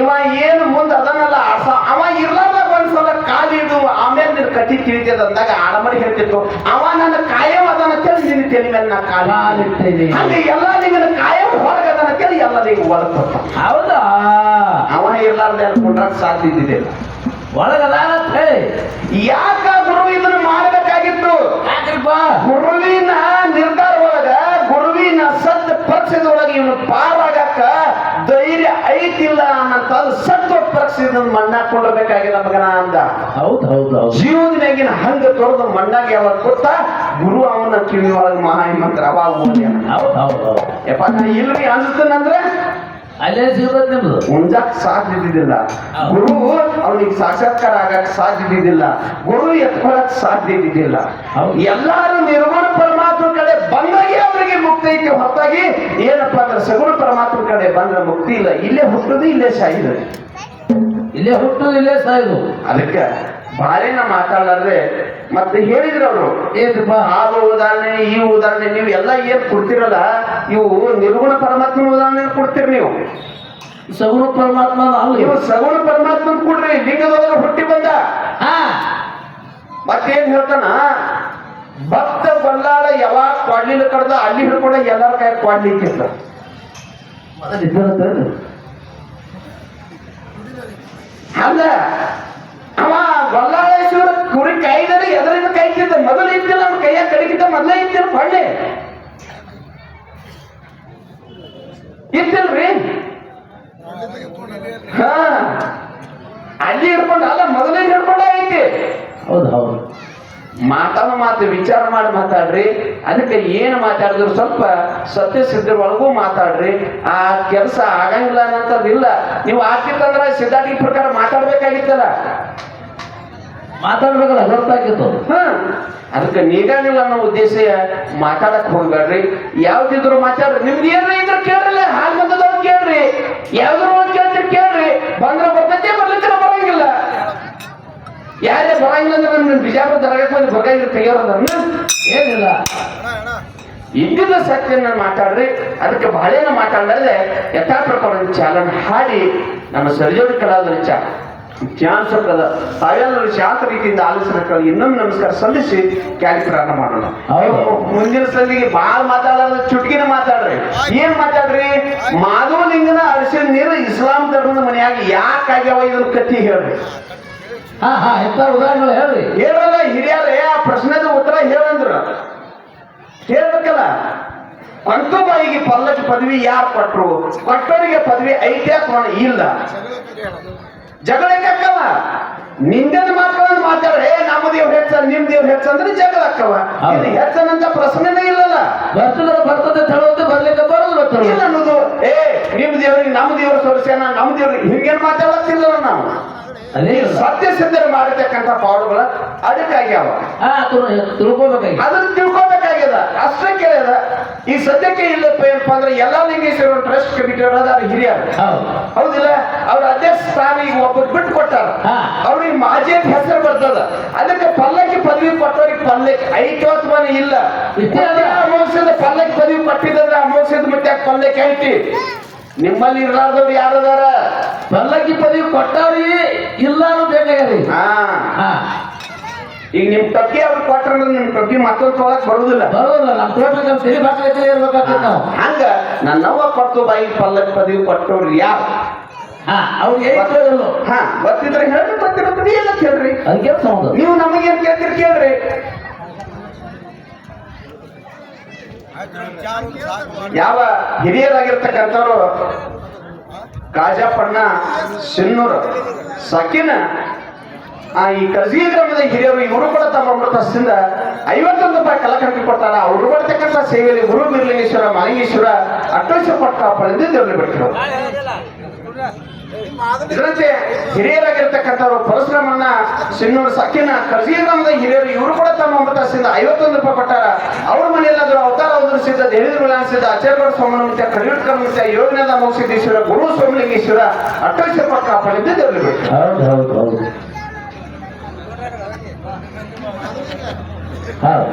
ಇವ ಏನು ಮುಂದೆ ಅದನ್ನೆಲ್ಲ ಆಡ್ಸ ಅವ ಇರ್ಲಾರ್ದಾಗ ಒಂದ್ಸಲ ಕಾಲಿಡು ಆಮೇಲೆ ನಿನ್ ಕಟ್ಟಿ ತಿಳಿತದ ಅಂದಾಗ ಆಡಮರಿ ಹೇಳ್ತಿತ್ತು. ಅವ ನನ್ನ ಕಾಯಂ ಅದನ್ನ ಕೇಳಿ ನಿನ್ನ ತಲೆ ಮೇಲೆ ನಾ ಕಾಲಿಟ್ಟೇನೆ ಕಾಲಿಟ್ಟಿದ್ದೀನಿ. ಹಂಗೆ ಎಲ್ಲ ನಿನ್ನ ಕಾಯಂ ಹೊರಗೆ ಅದನ್ನ ತಿಳಿ ಎಲ್ಲ ನೀವು ಒಳಗೆ ಹೌದಾ? ಅವ ಇರ್ಲಾರ್ದೆ ಅನ್ಕೊಂಡ್ರೆ ಸಾಧ್ಯ ಇದ್ದಿದ್ದಿಲ್ಲ. ಒಳಗದ ಯಾಕ ಗುರು ಇದನ್ನ ಮಾಡಬೇಕಾಗಿತ್ತು ಯಾಕ್ರಿಪ್ಪ ಗುರುವಿನ ನಿರ್ಧಾರ ಒಳಗ ಗುರುವಿನ ಸತ್ ಪಕ್ಷದೊಳಗೆ ಇವನು ಪಾರಾಗಕ್ಕ ಧೈರ್ಯ ಐತಿಲ್ಲ ಅನ್ನಂತ ಸತ್ವ ಪಕ್ಷದ ಮಣ್ಣಾಕೊಂಡ್ಬೇಕಾಗಿಲ್ಲ ಮಗನ ಅಂದ. ಹೌದು ಹೌದು ಹೌದು. ಜೀವನದಾಗಿನ ಹಂಗ ತೊರೆದು ಮಣ್ಣಾಗ ಯಾವಾಗ ಕೊಟ್ಟ ಗುರು ಅವನ ಕಿವಿ ಒಳಗೆ ಹಿಮಂತ್ರ ಅವಾಗ ಯಪ್ಪ ನಾ ಇಲ್ರಿ ಅನ್ಸುತ್ತೇನಂದ್ರೆ ಅಲ್ಲೇ ಸಿಗ್ಬೇಕು ನಿಮ್ದು. ಮುಂಜಾಕ್ ಸಾಧ್ಯ ಇದ್ದಿದ್ದಿಲ್ಲ ಗುರು ಅವನಿಗೆ ಸಾಕ್ಷಾತ್ಕಾರ ಆಗಕ್ ಸಾಧ್ಯ ಇದ್ದಿದ್ದಿಲ್ಲ ಗುರು ಎತ್ಕೊಳಕ್ ಸಾಧ್ಯ ಇದ್ದಿದ್ದಿಲ್ಲ. ಎಲ್ಲಾರು ನಿರ್ಗುಣ ಪರಮಾತ್ಮ ಕಡೆ ಬಂದಾಗೆ ಅವರಿಗೆ ಮುಕ್ತಿ ಐತಿ. ಹೊತ್ತಾಗಿ ಏನಪ್ಪ ಅಂದ್ರೆ ಸಗುಣ ಪರಮಾತ್ಮ ಕಡೆ ಬಂದ್ರೆ ಮುಕ್ತಿ ಇಲ್ಲ. ಇಲ್ಲೇ ಹುಟ್ಟುದು ಇಲ್ಲೇ ಸಾಯುದು. ಇಲ್ಲೇ ಹುಟ್ಟು ಇಲ್ಲೇ ಸಾಯಿದು. ಅದಕ್ಕೆ ಬಾಳೆನ ಮಾತಾಡಲಾರ್ದೆ ಮತ್ತೆ ಹೇಳಿದ್ರು ಅವರು ಏನ್ರಿಪ್ಪ ಆಗ ಉದಾಹರಣೆ ಈ ಉದಾಹರಣೆ ನೀವು ಎಲ್ಲ ಏನ್ ಕೊಡ್ತಿರಲ್ಲ ಇವು ನಿರ್ಗುಣ ಪರಮಾತ್ಮನ ಉದಾಹರಣೆ ಕೊಡ್ತೀರಿ ನೀವು. ಸಗುಣ ಪರಮಾತ್ಮ ನೀವು ಸಗುಣ ಪರಮಾತ್ಮನ ಕೊಡ್ರಿ ಲಿಂಗದೊಳಗೆ ಹುಟ್ಟಿ ಬಂದ. ಹಾ. ಮತ್ತೇನ್ ಹೇಳ್ತಾನ? ಭಕ್ತ ಬಲ್ಲಾಳ ಯಾವಾಗ ಕೊಡ್ಲಿಲ್ಲ ಕಡ್ದ ಅಲ್ಲಿ ಹಿಡ್ಕೊಂಡ ಎಲ್ಲರ ಕೈ ಇದ್ದರಂತೆ. ಅಲ್ಲ ಅವ ಗೊಲ್ಲಾಳೇಶ್ವರ ಕುರಿ ಕೈದರೆ ಎದರಿಂದ ಕೈತಿದ್ದ ಮೊದಲು ಇದ್ದಿಲ್ಲ, ಅವ್ನ ಕೈಯಾಗ ಕಡಿಗಿದ್ದ ಮೊದಲೇ ಇದ್ದಿಲ್ಲ, ಹೊಳ್ಳೆ. ಇದ್ದಿಲ್ರಿ? ಹಾ. ಅಲ್ಲಿ ಇಡ್ಕೊಂಡ ಅಲ್ಲ ಮೊದಲೇ ಹಿಡ್ಕೊಂಡ ಐತಿ ಹೌದು ಹೌದು. ಮಾತಾಡ ಮಾತು ವಿಚಾರ ಮಾಡಿ ಮಾತಾಡ್ರಿ. ಅದಕ್ಕೆ ಏನು ಮಾತಾಡಿದ್ರು ಸ್ವಲ್ಪ ಸತ್ಯ ಸಿದ್ಧರ ಒಳಗೂ ಮಾತಾಡ್ರಿ. ಆ ಕೆಲಸ ಆಗಂಗಿಲ್ಲ ಅನ್ನೋಂಥದ್ದಿಲ್ಲ ನೀವು ಹಾಕಿತ್ತಂದ್ರೆ ಸಿದ್ಧಾಂತಿ ಪ್ರಕಾರ ಮಾತಾಡ್ಬೇಕಾಗಿತ್ತಲ್ಲ? ಮಾತಾಡ್ಬೇಕಲ್ಲ ಗೊತ್ತಾಗಿತ್ತು ಹ. ಅದಕ್ಕೆ ನೀಗಾಗಿಲ್ಲ ಅನ್ನೋ ಉದ್ದೇಶ ಮಾತಾಡಕ್ ಹೋಗ್ಬೇಡ್ರಿ. ಯಾವ್ದಿದ್ರು ಮಾತಾಡ್ರಿ. ನಿಮ್ದು ಏನ್ರ ಇದ್ರ ಕೇಳ್ರಲ್ಲ ಹಾಲ್ ಬಂದದ ಕೇಳ್ರಿ. ಯಾವ್ದ್ರ ಒಂದ್ ಕೇಳ್ತೀರಿ ಕೇಳ್ರಿ ಬಂದ್ರ ಬರ್ತೈತೆ ಬರ್ಲಿಕ್ಕೆ ಬರಂಗಿಲ್ಲ ಯಾರೇ ನಮ್ಮ ಬಿಜಾಪುರ ತರಗತಿ ಬಂದು ಬರಂಗಿಲ್ಲ ತೆಗಿಯೋರಂದ್ರನ್ನ ಏನಿಲ್ಲ. ಇಂದಿನ ಸತ್ಯನ ಮಾತಾಡ್ರಿ ಅದಕ್ಕೆ ಬಹಳೇನ ಮಾತಾಡದೆ ಯಥಾ ಪ್ರಕಾರ ಚಾಲನ ಹಾಡಿ ನಮ್ಮ ಸರ್ಜೋಡಿ ಕಲಾವಿದರ ಚಾ ಚಾನ್ಸ್ ಕದ ತಾವೆಲ್ಲರೂ ಶಾಂತ ರೀತಿಯಿಂದ ಆಲಿಸಬೇಕು ಇನ್ನೊಮ್ಮೆ ನಮಸ್ಕಾರ ಸಲ್ಲಿಸಿ ಕ್ಯಾಲಿ ಪ್ರಾರಂಭ ಮಾಡೋಣ. ಮುಂದಿನ ಸಲಿಗೆ ಬಾಳ ಮಾತಾಡೋದು ಚುಟ್ಕಿನ ಮಾತಾಡ್ರಿ. ಏನ್ ಮಾತಾಡ್ರಿ? ಮಾಧವಲಿಂಗನ ಅರಸಿನ ನೀರು ಇಸ್ಲಾಂ ಧರ್ಮದ ಯಾಕ ಯಾಕಾಗ್ಯಾವ ಇದನ್ನ ಕತ್ತಿ ಹೇಳ್ರಿ. ಹಾ ಹಾ ಎಂತ ಉದಾಹರಣೆಗಳು ಹೇಳ್ರಿ. ಹೇಳಲ್ಲ ಹಿರಿಯರೇ ಆ ಪ್ರಶ್ನೆದ ಉತ್ತರ ಹೇಳಂದ್ರು. ಹೇಳ್ಬೇಕಲ್ಲ ಬಾಯಿಗೆ ಪಲ್ಲಕ್ ಪದವಿ ಯಾರು ಕೊಟ್ರು? ಕೊಟ್ಟವರಿಗೆ ಪದವಿ ಐತಿಹಾಸ ಇಲ್ಲ. ಜಗಳಕ್ಕಲ್ಲ ನಿಂದನ ಮಾತಾಡ ಮಾತಾಡ್ರೆ? ನಮ್ಮ ದೇವ್ ಹೆಚ್ಚ ನಿಮ್ ದೇವ್ ಹೆಚ್ಚ ಅಂದ್ರೆ ಜಗಳ ಅಕ್ಕವ. ಹೌದು. ಹೆಚ್ಚನಂತ ಪ್ರಶ್ನೆನೇ ಇಲ್ಲಲ್ಲ. ಬರ್ತದ್ರೆ ಬರ್ತದೆ ತಳೋದು ಬರ್ಲಿಕ್ಕೆ ಬರೋದು ಇಲ್ಲ ಅನ್ನೋದು. ಏ ನಿಮ್ ದೇವ್ರಿಗೆ ನಮ್ಮ ದೇವ್ರ ತೋರಿಸ್ಯಾನ ನಮ್ಮ ದೇವ್ರಿಗೆ ಹಿಂಗೇನ್ ಮಾತಾಡತ್ತಿಲ್ಲ ನಾವು? ಇಲ್ಲ. ಸತ್ಯ ಸಿದ್ಧರು ಮಾಡಿರ್ತಕ್ಕಂಥ ಪಾಡುಗಳ ಅದಕ್ಕಾಗ್ಯಾವ ಅದನ್ನ ತಿಳ್ಕೊಬೇಕಾಗ್ಯದ ಅಷ್ಟೇ ಕೇಳ್ಯದ ಈ ಸದ್ಯಕ್ಕೆ ಇಲ್ಲಪ್ಪ ಏನಪ್ಪ ಅಂದ್ರೆ ಎಲ್ಲಾ ಲಿಂಗೇಶ್ವರ ಟ್ರಸ್ಟ್ ಕಮಿಟಿ ಅದಾರ ಹಿರಿಯರು. ಹೌದು. ಹೌದಿಲ್ಲ? ಅವ್ರ ಅಧ್ಯಕ್ಷ ಸ್ಥಾನ ಈಗ ಒಬ್ಬರು ಬಿಟ್ಟು ಕೊಟ್ಟಾರ. ಅವ್ರಿಗೆ ಮಾಜಿ ಅಂತ ಹೆಸರು ಬರ್ತದ. ಅದಕ್ಕೆ ಪಲ್ಲಕ್ಕಿ ಪದವಿ ಕೊಟ್ಟವ್ರಿಗೆ ಪಲ್ಲಕ್ಕಿ ಐಟೋತ್ ಮನೆ ಇಲ್ಲ. ಅಮೋಕ್ಷದ ಪಲ್ಲಕ್ಕಿ ಪದವಿ ಕೊಟ್ಟಿದ್ರೆ ಅಮೋಕ್ಷದ ಮತ್ತೆ ಪಲ್ಲಕ್ಕಿ ಐತಿ. ನಿಮ್ಮಲ್ಲಿ ಇರ್ಲಾರ್ದವ್ರು ಯಾರದಾರ? ಪಲ್ಲಕ್ಕಿ ಪದವಿ ಕೊಟ್ಟವ್ರಿ ಇಲ್ಲ ಈಗ. ಹಾ. ಈಗ ನಿಮ್ ಟಕ್ಕಿ ಅವ್ರು ಕೊಟ್ರ ನಿಮ್ ಟಕ್ಕಿ ಮತ್ತೊಂದು ತೊಗೊಳಕ್ ಬರುದಿಲ್ಲ. ಬರೋದಿಲ್ಲ ನಮ್ ತೋಟ ನಮ್ಮ ತಲೆ ಬಾಕಲೆ ಇರ್ಬೇಕಾಗ್ತದೆ ನಾವು. ಹಂಗ ನನ್ನವ್ವ ಕೊಟ್ಟು ಬಾಯಿ ಪಲ್ಲಕ್ಕಿ ಪದವಿ ಕೊಟ್ಟವ್ರು ಯಾರು? ಹಾ ಅವ್ರಿಗೆ ಹಾ ಗೊತ್ತಿದ್ರೆ ಹೇಳ್ರಿ ಗೊತ್ತಿರೋದು ನೀ ಎಲ್ಲ ಕೇಳ್ರಿ ಹಂಗೆ ನೀವು ನಮಗೇನ್ ಕೇಳ್ತೀರಿ ಕೇಳ್ರಿ. ಯಾವ ಹಿರಿಯರಾಗಿರ್ತಕ್ಕಂಥವ್ರು ಕಾಜಪ್ಪಣ್ಣ ಸಿನ್ನೂರು ಸಕಿನ, ಆ, ಈ ಕರ್ಜಿ ಗ್ರಾಮದ ಹಿರಿಯರು ಇವರು ಕೂಡ ತಮ್ಮ ಅಮೃತದಿಂದ ಐವತ್ತೊಂದು ರೂಪಾಯಿ ಕಲಕಂಟಿ ಕೊಟ್ಟಾರ. ಅವರು ಮಾಡ್ತಕ್ಕಂಥ ಸೇವೆಯಲ್ಲಿ ಗುರು ಬಿರ್ಲಿಂಗೇಶ್ವರ ಮಾಲಿಂಗೇಶ್ವರ ಅಟ್ಟೇಶ್ವರ ಪಟ್ಟ ಪಡೆದು ದೇವರಿಗೆ ಇದರಂತೆ ಹಿರಿಯರಾಗಿರ್ತಕ್ಕಂಥವ್ರು ಪರಶುರಾಮಣ್ಣ ಸಿನ್ನೂರು ಸಕ್ಕಿನ ಕರ್ಜಿ ಗ್ರಾಮದ ಹಿರಿಯರು ಇವರು ಕೂಡ ತಮ್ಮ ಅಮೃತದಿಂದ ಐವತ್ತೊಂದು ರೂಪಾಯಿ ಕೊಟ್ಟಾರ. ಅವ್ರ ಮನೆಯಲ್ಲಾದ್ರು ಅವತಾರ ಅವತರಿಸಿದ್ದ ದೇವಿದ್ರು ವಿಳಾಸಿದ್ದ ಆಚಾರ್ಯಗೌಡ ಸ್ವಾಮಿ ಕರಿಯುಟ್ಕರ್ ಮತ್ತೆ ಯೋಗನಾಥ ಮೋಕ್ಷಿದ್ದೇಶ್ವರ ಗುರು ದೇವರಿಗೆ ಬಿಟ್ಟರು ಹೌದು ಹೌದು ಹೌದು. ಹೌದು.